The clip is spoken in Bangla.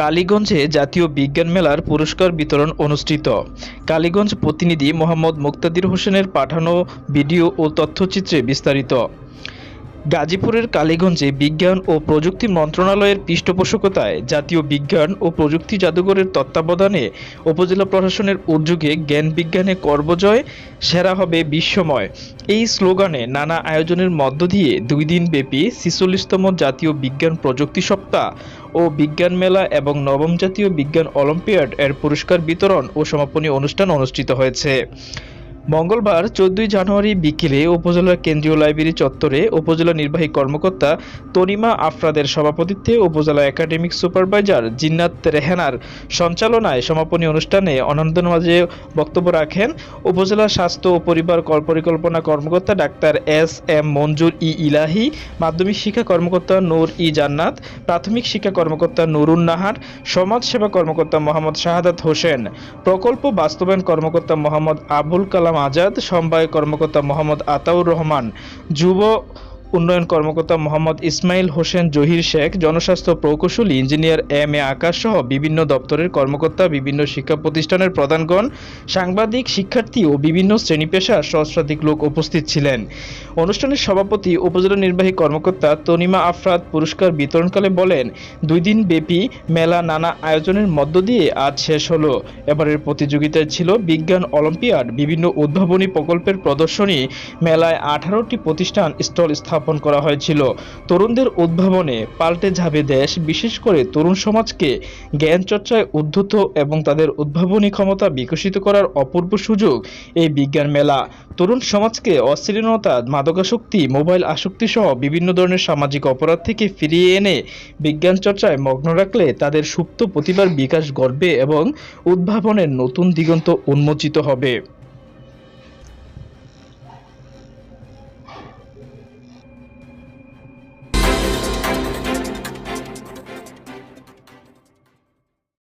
কালীগঞ্জে জাতীয় বিজ্ঞান মেলার পুরস্কার বিতরণ অনুষ্ঠিত। কালীগঞ্জ প্রতিনিধি মোহাম্মদ মুক্তাদির হোসেনের পাঠানো ভিডিও ও তথ্যচিত্রে বিস্তারিত। গাজীপুরের কালীগঞ্জে বিজ্ঞান ও প্রযুক্তি মন্ত্রণালয়ের পৃষ্ঠপোষকতায় জাতীয় বিজ্ঞান ও প্রযুক্তি জাদুঘরের তত্ত্বাবধানে উপজেলা প্রশাসনের উদ্যোগে জ্ঞান বিজ্ঞানে কর্মজয়, সেরা হবে বিশ্বময়। এই স্লোগানে নানা আয়োজনের মধ্য দিয়ে দুই দিন ব্যাপী ছিচল্লিশতম জাতীয় বিজ্ঞান প্রযুক্তি সপ্তাহ ও বিজ্ঞান মেলা এবং নবম জাতীয় বিজ্ঞান অলিম্পিয়াড এর পুরস্কার বিতরণ ও সমাপনী অনুষ্ঠান অনুষ্ঠিত হয়েছে। মঙ্গলবার চোদ্দই জানুয়ারি বিকেলে উপজেলার কেন্দ্রীয় লাইব্রেরি চত্বরে উপজেলা নির্বাহী কর্মকর্তা তনিমা আফরাদের সভাপতিত্বে উপজেলা একাডেমিক সুপারভাইজার জিন্নাত রেহানার সঞ্চালনায় সমাপনী অনুষ্ঠানে অনন্তন মাঝে বক্তব্য রাখেন উপজেলা স্বাস্থ্য ও পরিবার পরিকল্পনা কর্মকর্তা doctor S M Manzur e Elahi, মাধ্যমিক শিক্ষা কর্মকর্তা নূর ই জান্নাত, প্রাথমিক শিক্ষা কর্মকর্তা নুরুন নাহার, সমাজ সেবা কর্মকর্তা মোহাম্মদ শাহাদাত হোসেন, প্রকল্প বাস্তবায়ন কর্মকর্তা মোহাম্মদ আবুল কালাম আজাদ সমবায় কর্মকর্তা মোহাম্মদ আতাউর রহমান যুব উন্নয়ন কর্মকর্তা মোহাম্মদ ইসমাইল হোসেন জহির শেখ, জনস্বাস্থ্য প্রকৌশলী, ইঞ্জিনিয়ার এম এ আকাশ সহ বিভিন্ন দপ্তরের কর্মকর্তা, বিভিন্ন শিক্ষা প্রতিষ্ঠানের প্রধানগণ, সাংবাদিক, শিক্ষার্থী ও বিভিন্ন শ্রেণি পেশার সহস্রাধিক লোক উপস্থিত ছিলেন। অনুষ্ঠানের সভাপতি, উপজেলা নির্বাহী কর্মকর্তা তনিমা আফরাদ পুরস্কার বিতরণকালে বলেন, দুই দিন ব্যাপী মেলা নানা আয়োজনের মধ্য দিয়ে আজ শেষ হলো। এবারের প্রতিযোগিতায় ছিল বিজ্ঞান অলিম্পিয়াড, বিভিন্ন উদ্ভাবনী প্রকল্পের প্রদর্শনী, মেলায় আঠারোটি প্রতিষ্ঠান স্টল স্থাপন করা হয়েছিল। তরুণদের উদ্ভাবনে পাল্টে যাবে দেশ, বিশেষ করে তরুণ সমাজকে জ্ঞান চর্চায় উদ্ধত এবং তাদের উদ্ভাবনী ক্ষমতা বিকশিত করার অপূর্ব সুযোগ এই বিজ্ঞান মেলা। তরুণ সমাজকে অশ্লীলতা, মাদকাসক্তি, মোবাইল আসক্তি সহ বিভিন্ন ধরনের সামাজিক অপরাধ থেকে ফিরিয়ে এনে বিজ্ঞান চর্চায় মগ্ন রাখলে তাদের সুপ্ত প্রতিভার বিকাশ ঘটবে এবং উদ্ভাবনের নতুন দিগন্ত উন্মোচিত হবে।